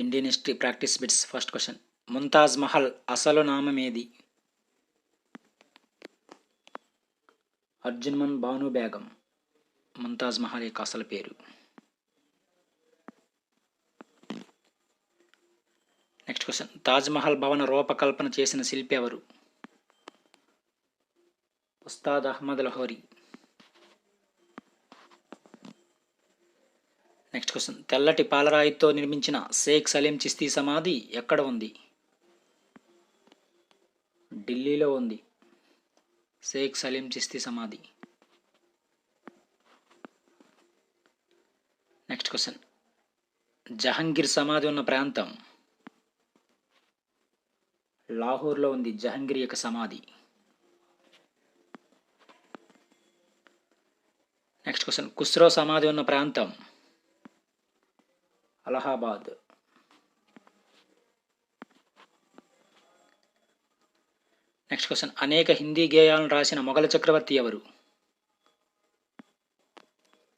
Indian history practice bits first question Mumtaz Mahal అసలు నామమేది అర్జున్మన్ బాను బేగం ముంతాజ్ మహల్ యొక్క అసలు పేరు నెక్స్ట్ క్వశ్చన్ తాజ్ మహల్ భవన రూపకల్పన చేసిన శిల్పి ఎవరు ఉస్తాద్ అహ్మద్ లహోరీ నెక్స్ట్ క్వశ్చన్ తెల్లటి పాలరాయితో నిర్మించిన షేక్ సలీం చిస్తీ సమాధి ఎక్కడ ఉంది? ఢిల్లీలో ఉంది. షేక్ సలీం చిస్తీ సమాధి. నెక్స్ట్ క్వశ్చన్ జహంగీర్ సమాధి ఉన్న ప్రాంతం లాహోర్లో ఉంది. జహంగీర్ యొక్క సమాధి. నెక్స్ట్ క్వశ్చన్ కుస్రో సమాధి ఉన్న ప్రాంతం అలహాబాద్ నెక్స్ట్ క్వశ్చన్ అనేక హిందీ గేయాలను రాసిన మొఘల చక్రవర్తి ఎవరు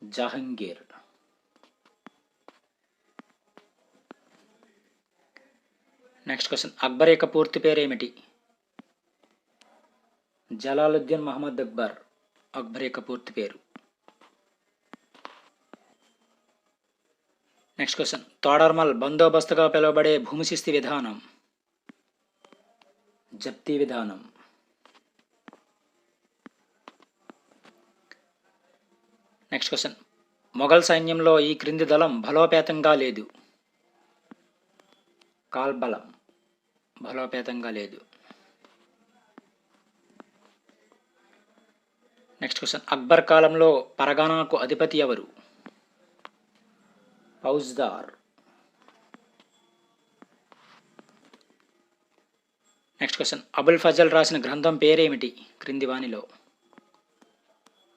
జహంగీర్ నెక్స్ట్ క్వశ్చన్ అక్బర్ యొక్క పూర్తి పేరు ఏమిటి జలాలుద్దీన్ మహమ్మద్ అక్బర్ అక్బర్ యొక్క పూర్తి పేరు నెక్స్ట్ క్వశ్చన్ తోడర్మల్ బందోబస్తుగా పిలువబడే భూమి శిస్తి విధానం జప్తీ విధానం నెక్స్ట్ క్వశ్చన్ మొఘల్ సైన్యంలో ఈ క్రింది దళం బలోపేతంగా లేదు కాల్బలం బలోపేతంగా లేదు నెక్స్ట్ క్వశ్చన్ అక్బర్ కాలంలో పరగణాకు అధిపతి ఎవరు ఫౌజ్దార్ నెక్స్ట్ క్వశ్చన్ అబుల్ ఫజల్ రాసిన గ్రంథం పేరేమిటి? క్రింది వానిలో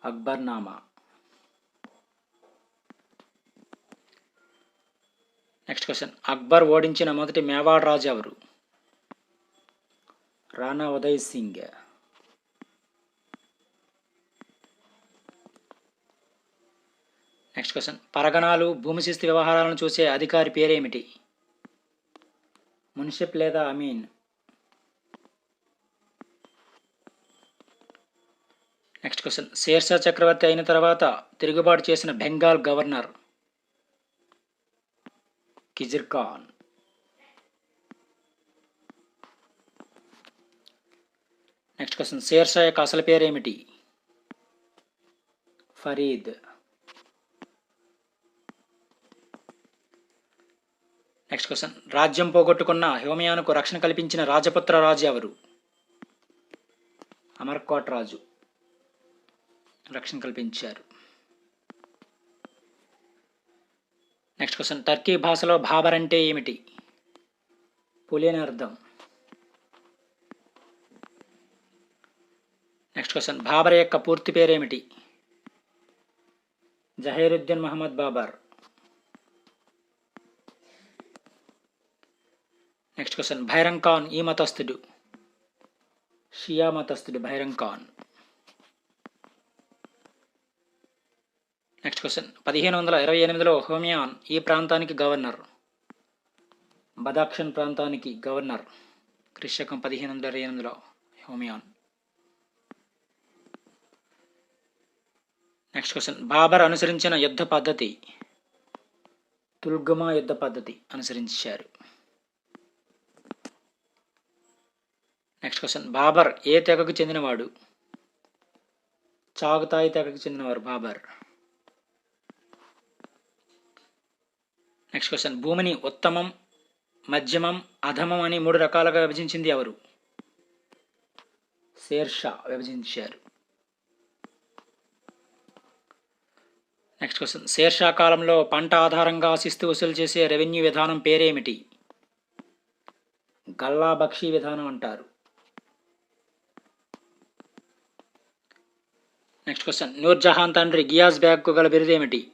అక్బర్ నామా నెక్స్ట్ క్వశ్చన్ అక్బర్ ఓడించిన మొదటి మేవాడ్ రాజు ఎవరు? రాణా ఉదయ్ సింగ్. నెక్స్ట్ క్వశ్చన్ పరగణాలు భూమి శిస్తు వ్యవహారాలను చూసే అధికారి పేరేమిటి? మున్షిప్ లేదా అమీన్? నెక్స్ట్ క్వశ్చన్ షేర్షా చక్రవర్తి అయిన తర్వాత తిరుగుబాటు చేసిన Bengal governor Khizr Khan. Next question Sher Shah యొక్క అసలు పేరేమిటి? ఫరీద్. నెక్స్ట్ క్వశ్చన్ రాజ్యం పోగొట్టుకున్న హోమయానుకు రక్షణ కల్పించిన రాజపుత్ర రాజు ఎవరు? అమర్కోట్ రాజు. రక్షణ కల్పించారు. నెక్స్ట్ క్వశ్చన్ టర్కీ భాషలో బాబర్ అంటే ఏమిటి? పులి అని అర్థం. నెక్స్ట్ క్వశ్చన్ బాబర్ యొక్క పూర్తి పేరేమిటి? జహీరుద్దీన్ మహమ్మద్ బాబర్. నెక్స్ట్ క్వశ్చన్ భైరంగ్ ఖాన్ ఈ మతస్థుడు. షియా మతస్థుడు భైరంగ్ ఖాన్ నెక్స్ట్ క్వశ్చన్ పదిహేను వందల ఇరవై ఎనిమిదిలో హోమియాన్ ఈ ప్రాంతానికి గవర్నర్. బదాక్షన్ ప్రాంతానికి గవర్నర్. క్రిశకం పదిహేను వందల ఇరవై ఎనిమిదిలో హోమియాన్. నెక్స్ట్ క్వశ్చన్ బాబర్ అనుసరించిన యుద్ధ పద్ధతి. తుల్గమా యుద్ధ పద్ధతి అనుసరించారు. నెక్స్ట్ క్వశ్చన్ బాబర్ ఏ తెగకు చెందినవాడు? చాగుతాయి తెగకు చెందినవారు బాబర్. నెక్స్ట్ క్వశ్చన్ భూమిని ఉత్తమం మధ్యమం అధమం అని మూడు రకాలుగా విభజించింది ఎవరు? శేర్షా విభజించారు. నెక్స్ట్ క్వశ్చన్ శేర్షా కాలంలో పంట ఆధారంగా శిస్తు వసూలు చేసే రెవెన్యూ విధానం పేరేమిటి? గల్లా బక్షీ విధానం అంటారు. నెక్స్ట్ క్వశ్చన్ నూర్జహాన్ తండ్రి గియాస్ బ్యాగ్కు గల బిరుదేమిటి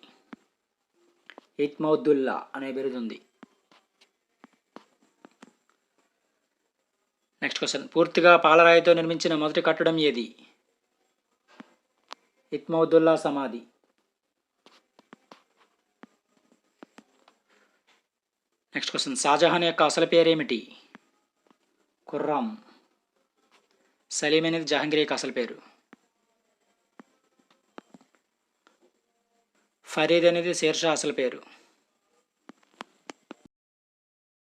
ఇత్మౌద్దుల్లా అనే బిరుదు ఉంది. నెక్స్ట్ క్వశ్చన్ పూర్తిగా పాలరాయితో నిర్మించిన మొదటి కట్టడం ఏది? ఇత్మౌద్దుల్లా సమాధి. నెక్స్ట్ క్వశ్చన్ షాజహాన్ యొక్క అసలు పేరేమిటి ఖుర్రామ్. సలీం అనేది జహంగీర్ యొక్క అసలు పేరు. ఫరీద్ అనేది షేర్షా అసలు పేరు.